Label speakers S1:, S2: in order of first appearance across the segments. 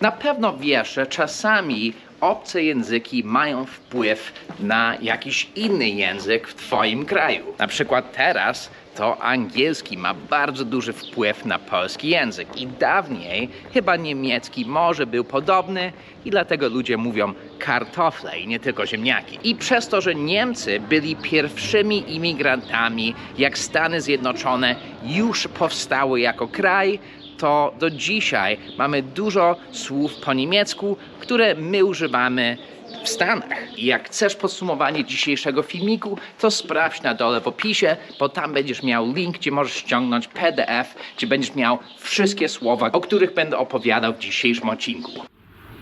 S1: Na pewno wiesz, że czasami obce języki mają wpływ na jakiś inny język w Twoim kraju. Na przykład teraz to angielski ma bardzo duży wpływ na polski język. I dawniej chyba niemiecki może był podobny i dlatego ludzie mówią kartofle i nie tylko ziemniaki. I przez to, że Niemcy byli pierwszymi imigrantami, jak Stany Zjednoczone już powstały jako kraj, to do dzisiaj mamy dużo słów po niemiecku, które my używamy w Stanach. I jak chcesz podsumowanie dzisiejszego filmiku, to sprawdź na dole w opisie, bo tam będziesz miał link, gdzie możesz ściągnąć PDF, gdzie będziesz miał wszystkie słowa, o których będę opowiadał w dzisiejszym odcinku.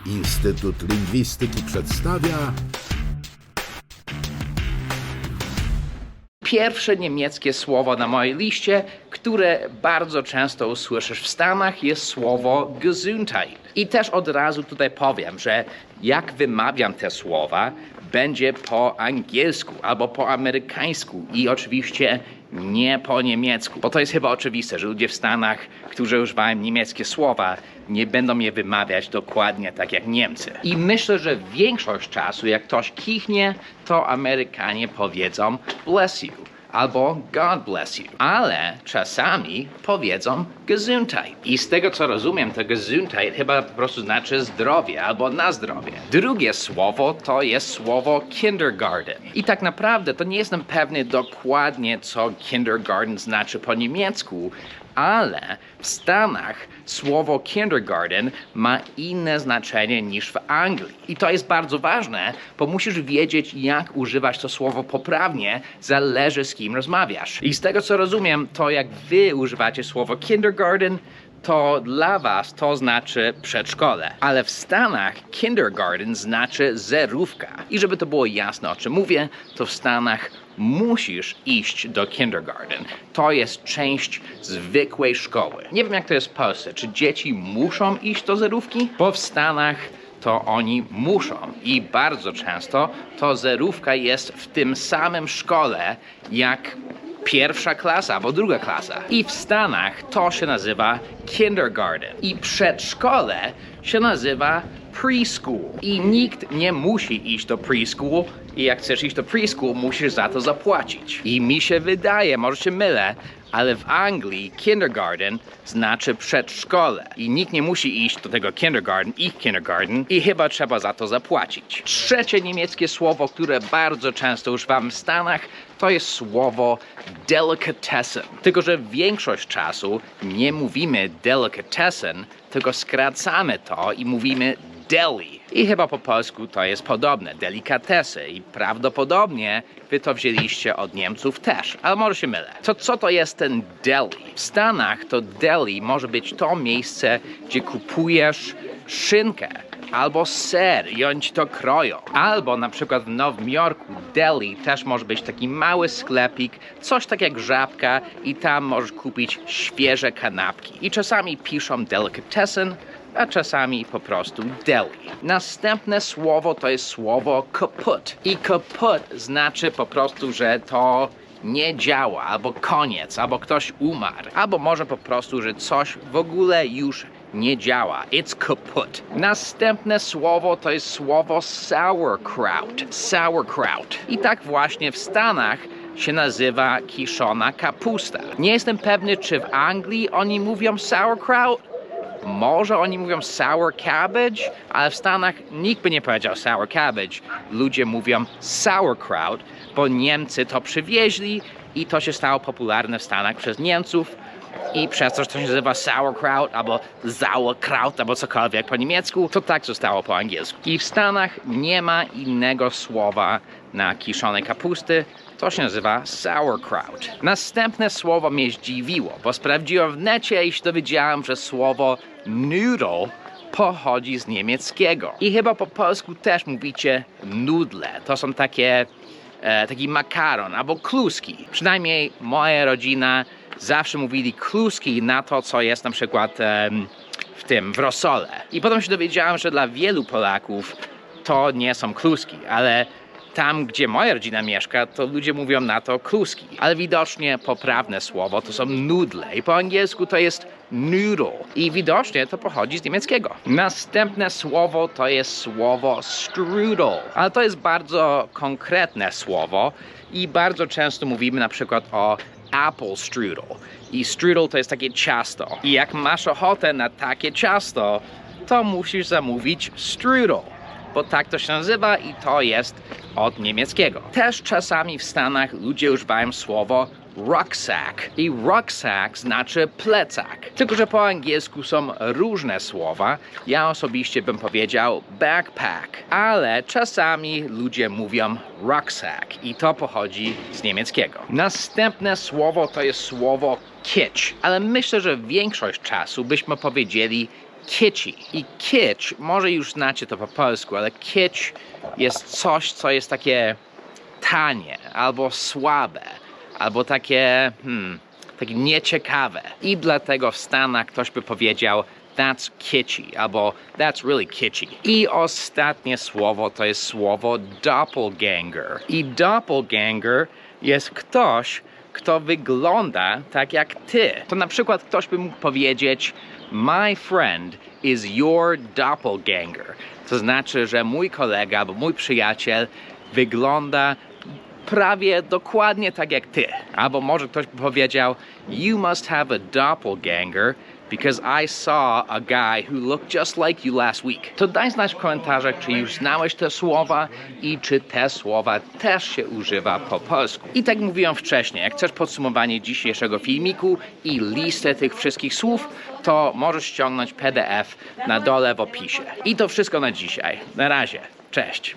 S2: Instytut Lingwistyki przedstawia
S1: Pierwsze niemieckie słowo na mojej liście, które bardzo często usłyszysz w Stanach, jest słowo Gesundheit. I też od razu tutaj powiem, że jak wymawiam te słowa, będzie po angielsku albo po amerykańsku i oczywiście nie po niemiecku. Bo to jest chyba oczywiste, że ludzie w Stanach, którzy używają niemieckie słowa, nie będą je wymawiać dokładnie tak jak Niemcy. I myślę, że większość czasu, jak ktoś kichnie, to Amerykanie powiedzą bless you albo God bless you. Ale czasami powiedzą Gesundheit. I z tego co rozumiem, to Gesundheit chyba po prostu znaczy zdrowie albo na zdrowie. Drugie słowo to jest słowo kindergarten. I tak naprawdę to nie jestem pewny dokładnie, co kindergarten znaczy po niemiecku, ale w Stanach słowo kindergarten ma inne znaczenie niż w Anglii. I to jest bardzo ważne, bo musisz wiedzieć, jak używać to słowo poprawnie, zależy z kim rozmawiasz. I z tego co rozumiem, to jak wy używacie słowo kindergarten, to dla was to znaczy przedszkole. Ale w Stanach kindergarten znaczy zerówka. I żeby to było jasne, o czym mówię, to w Stanach musisz iść do kindergarten. To jest część zwykłej szkoły. Nie wiem jak to jest w Polsce. Czy dzieci muszą iść do zerówki? Bo w Stanach to oni muszą i bardzo często to zerówka jest w tym samym szkole jak pierwsza klasa albo druga klasa. I w Stanach to się nazywa kindergarten. I przedszkole się nazywa preschool. I nikt nie musi iść do preschool. I jak chcesz iść do preschool, musisz za to zapłacić. I mi się wydaje, może się mylę, ale w Anglii kindergarten znaczy przedszkole. I nikt nie musi iść do tego kindergarten, ich kindergarten, i chyba trzeba za to zapłacić. Trzecie niemieckie słowo, które bardzo często używam w Stanach, to jest słowo delicatessen. Tylko, że większość czasu nie mówimy delicatessen, tylko skracamy to i mówimy deli. I chyba po polsku to jest podobne, delikatesy. I prawdopodobnie wy to wzięliście od Niemców też, ale może się mylę. To co to jest ten deli? W Stanach to deli może być to miejsce, gdzie kupujesz szynkę albo ser i oni ci to kroją. Albo na przykład w Nowym Jorku deli też może być taki mały sklepik, coś tak jak żabka i tam możesz kupić świeże kanapki. I czasami piszą delicatessen, a czasami po prostu deli. Następne słowo to jest słowo kaput. I kaput znaczy po prostu, że to nie działa, albo koniec, albo ktoś umarł, albo może po prostu, że coś w ogóle już nie działa. It's kaput. Następne słowo to jest słowo sauerkraut. Sauerkraut. I tak właśnie w Stanach się nazywa kiszona kapusta. Nie jestem pewny, czy w Anglii oni mówią sauerkraut, może oni mówią sour cabbage, ale w Stanach nikt by nie powiedział sour cabbage. Ludzie mówią sauerkraut, bo Niemcy to przywieźli i to się stało popularne w Stanach przez Niemców. I przez to, że to się nazywa sauerkraut albo sauerkraut albo cokolwiek po niemiecku, to tak zostało po angielsku. I w Stanach nie ma innego słowa na kiszonej kapusty, to się nazywa sauerkraut. Następne słowo mnie zdziwiło, bo sprawdziłem w necie i się dowiedziałem, że słowo noodle pochodzi z niemieckiego. I chyba po polsku też mówicie nudle. To są takie, e, taki makaron albo kluski. Przynajmniej moja rodzina zawsze mówili kluski na to, co jest na przykład em, w tym, w rosole. I potem się dowiedziałem, że dla wielu Polaków to nie są kluski, ale tam, gdzie moja rodzina mieszka, to ludzie mówią na to kluski. Ale widocznie poprawne słowo to są nudle i po angielsku to jest noodle. I widocznie to pochodzi z niemieckiego. Następne słowo to jest słowo strudel. Ale to jest bardzo konkretne słowo i bardzo często mówimy na przykład o apple strudel. I strudel to jest takie ciasto. I jak masz ochotę na takie ciasto, to musisz zamówić strudel bo tak to się nazywa i to jest od niemieckiego. Też czasami w Stanach ludzie używają słowo rucksack i rucksack znaczy plecak. Tylko, że po angielsku są różne słowa. Ja osobiście bym powiedział backpack, ale czasami ludzie mówią rucksack i to pochodzi z niemieckiego. Następne słowo to jest słowo kitsch, ale myślę, że większość czasu byśmy powiedzieli kitschy. I kitsch, może już znacie to po polsku, ale kitsch jest coś, co jest takie tanie, albo słabe, albo takie, hmm, takie nieciekawe. I dlatego w Stanach ktoś by powiedział that's kitschy, albo that's really kitschy. I ostatnie słowo to jest słowo doppelganger. I doppelganger jest ktoś, kto wygląda tak jak ty. To na przykład ktoś by mógł powiedzieć My friend is your doppelganger. To znaczy, że mój kolega albo mój przyjaciel wygląda prawie dokładnie tak jak ty. Albo może ktoś powiedział You must have a doppelganger because I saw a guy who looked just like you last week. To daj znać w komentarzach, czy już znałeś te słowa i czy te słowa też się używa po polsku. I tak mówiłem wcześniej, jak chcesz podsumowanie dzisiejszego filmiku i listę tych wszystkich słów, to możesz ściągnąć PDF na dole w opisie. I to wszystko na dzisiaj. Na razie. Cześć.